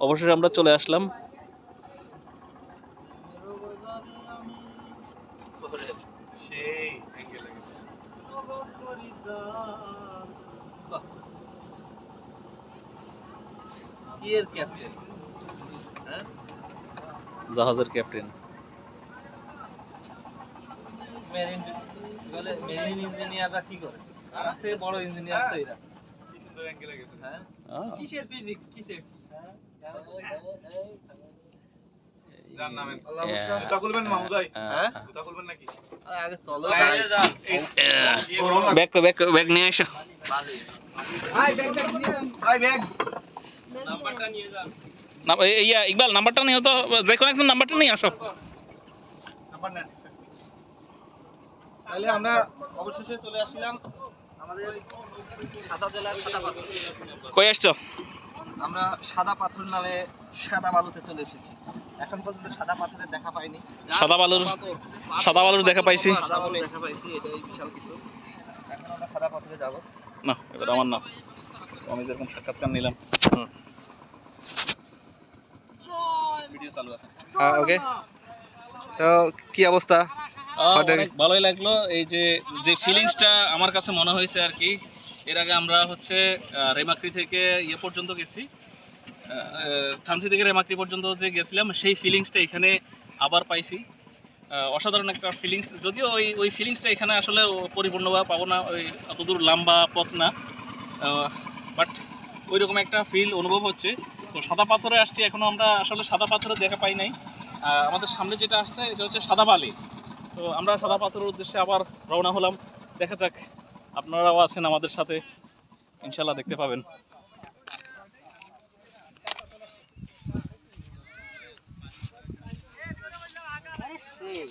অবশেষে আমরা চলে আসলাম। হ্যাঁ জাহাজের ক্যাপ্টেন। মেরিন বলে মেরিন ইঞ্জিনিয়াররা কি করে থেকে বড় ইঞ্জিনিয়ার তো এরা কি সুন্দর অ্যাঙ্গেলে গেছে হ্যাঁ কিসের ফিজিক্স কিসের? ব্যাগ নিয়ে ইয়া ইকবাল নাম্বারটা নিয়ে তো যে কোনো একজন নাম্বারটা নিয়ে আসো। তাহলে আমরা অবশেষে চলে আসলাম আমাদের সাদা জেলার কই আসছো? আমরা সাদা পাথর নামে সাদা বালুতে চলে এসেছি। এখন পর্যন্ত সাদা পাথরের দেখা পাইনি। সাদা বালুর সাদা বালুর দেখা পাইছি। সাদা বালু দেখা পাইছি এটাই বিশাল কিছু। এখন আমরা সাদা পাথরে যাব। না এটা আমার না। আমি যেরকম সাক্ষাৎকার নিলাম। ভিডিও চালু আছে। হ্যাঁ ওকে তো কি অবস্থা? ভালোই লাগল। এই যে যে ফিলিংসটা আমার কাছে মনে হয়েছে আর কি। এর আগে আমরা হচ্ছে আহ, রেমাক্রি থেকে ইয়ে পর্যন্ত গেছি। থানসি থেকে রেমাক্রি পর্যন্ত যে গেছিলাম সেই ফিলিংসটা এখানে আবার পাইছি। অসাধারণ একটা ফিলিংস যদিও ওই ওই ফিলিংসটা এখানে আসলে পরিপূর্ণভাবে পাবো না ওই অতদূর লম্বা পথ না। বাট ওই রকম একটা ফিল অনুভব হচ্ছে। তো সাদা পাথরে আসছি এখনও আমরা আসলে সাদা পাথরে দেখা পাই নাই। আমাদের সামনে যেটা আসছে এটা হচ্ছে সাদা বালি। তো আমরা সাদা পাথরের উদ্দেশ্যে আবার রওনা হলাম। দেখা যাক আপনারাও আছেন আমাদের সাথে। ইনশাল্লাহ দেখতে পাবেন। সেই।